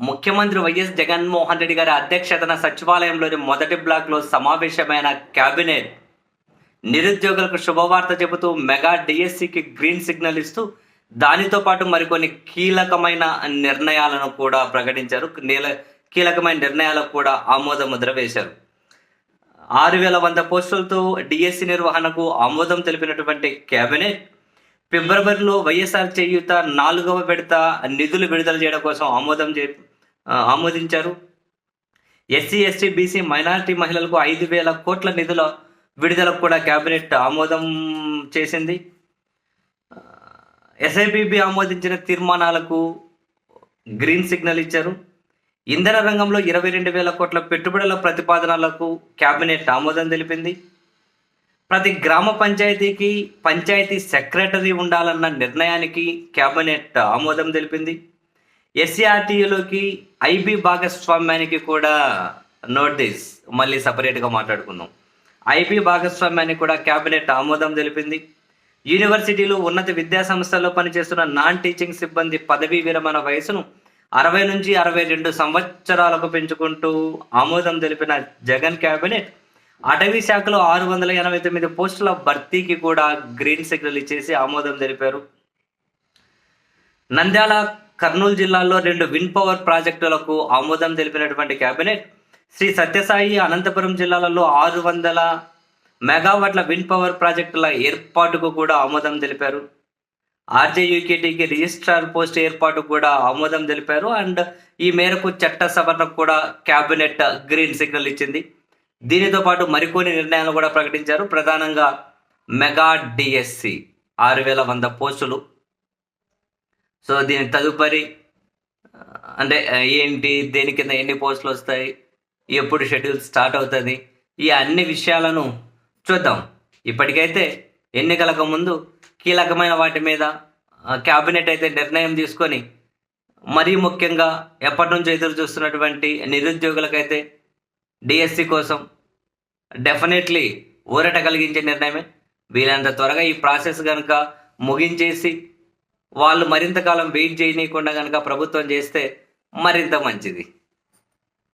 ముఖ్యమంత్రి వైఎస్ జగన్మోహన్ రెడ్డి గారి అధ్యక్షతన సచివాలయంలోని మొదటి బ్లాక్లో సమావేశమైన కేబినెట్ నిరుద్యోగులకు శుభవార్త చెబుతూ మెగా డిఎస్సికి గ్రీన్ సిగ్నల్ ఇస్తూ దానితో పాటు మరికొన్ని కీలకమైన నిర్ణయాలను కూడా ప్రకటించారు. నీల కీలకమైన నిర్ణయాలకు కూడా ఆమోద ముద్ర వేశారు. ఆరు వేల వంద పోస్టులతో డిఎస్సి నిర్వహణకు ఆమోదం తెలిపినటువంటి కేబినెట్ ఫిబ్రవరిలో వైఎస్ఆర్ చేయూత నాలుగవ విడత నిధులు విడుదల చేయడం కోసం ఆమోదం చే ఆమోదించారు. ఎస్సీ ఎస్టీ బీసీ మైనారిటీ మహిళలకు ఐదు వేల కోట్ల నిధుల విడుదలకు కూడా కేబినెట్ ఆమోదం చేసింది. ఎస్ఐపిబి ఆమోదించిన తీర్మానాలకు గ్రీన్ సిగ్నల్ ఇచ్చారు. ఇంధన రంగంలో ఇరవై రెండు వేల కోట్ల పెట్టుబడుల ప్రతిపాదనలకు కేబినెట్ ఆమోదం తెలిపింది. ప్రతి గ్రామ పంచాయతీకి పంచాయతీ సెక్రటరీ ఉండాలన్న నిర్ణయానికి కేబినెట్ ఆమోదం తెలిపింది. ఎస్సీఆర్టీలోకి ఐబీ భాగస్వామ్యానికి కూడా నోటీస్ మళ్ళీ సపరేట్గా మాట్లాడుకుందాం. ఐబీ భాగస్వామ్యానికి కూడా కేబినెట్ ఆమోదం తెలిపింది. యూనివర్సిటీలు ఉన్నత విద్యా సంస్థల్లో పనిచేస్తున్న నాన్ టీచింగ్ సిబ్బంది పదవీ విరమణ వయసును అరవై నుంచి అరవై రెండు సంవత్సరాలకు పెంచుకుంటూ ఆమోదం తెలిపిన జగన్ కేబినెట్ అటవీ శాఖలో ఆరు వందల ఎనభై తొమ్మిది పోస్టుల భర్తీకి కూడా గ్రీన్ సిగ్నల్ ఇచ్చేసి ఆమోదం తెలిపారు. నంద్యాల కర్నూలు జిల్లాలో రెండు విండ్ పవర్ ప్రాజెక్టులకు ఆమోదం తెలిపినటువంటి కేబినెట్ శ్రీ సత్యసాయి అనంతపురం జిల్లాలలో ఆరు వందల మెగావాట్ల విండ్ పవర్ ప్రాజెక్టుల ఏర్పాటుకు కూడా ఆమోదం తెలిపారు. ఆర్జేయుకేటీకి రిజిస్ట్రార్ పోస్ట్ ఏర్పాటుకు కూడా ఆమోదం తెలిపారు. అండ్ ఈ మేరకు చట్ట సవరణకు కూడా కేబినెట్ గ్రీన్ సిగ్నల్ ఇచ్చింది. దీనితో పాటు మరికొన్ని నిర్ణయాలు కూడా ప్రకటించారు. ప్రధానంగా మెగా డిఎస్సి ఆరు వేల వంద పోస్టులు. సో దీని తదుపరి అంటే ఏంటి దేని కింద ఎన్ని పోస్టులు వస్తాయి ఎప్పుడు షెడ్యూల్ స్టార్ట్ అవుతుంది ఈ అన్ని విషయాలను చూద్దాం. ఇప్పటికైతే ఎన్నికలకు ముందు కీలకమైన వాటి మీద క్యాబినెట్ అయితే నిర్ణయం తీసుకొని మరీ ముఖ్యంగా ఎప్పటి నుంచో ఎదురు చూస్తున్నటువంటి నిరుద్యోగులకైతే డిఎస్సి కోసం డెఫినెట్లీ ఊరట కలిగించే నిర్ణయమే. వీలైనంత త్వరగా ఈ ప్రాసెస్ కనుక ముగించేసి వాళ్ళు మరింత కాలం వెయిట్ చేయనీయకుండా కనుక ప్రభుత్వం చేస్తే మరింత మంచిది.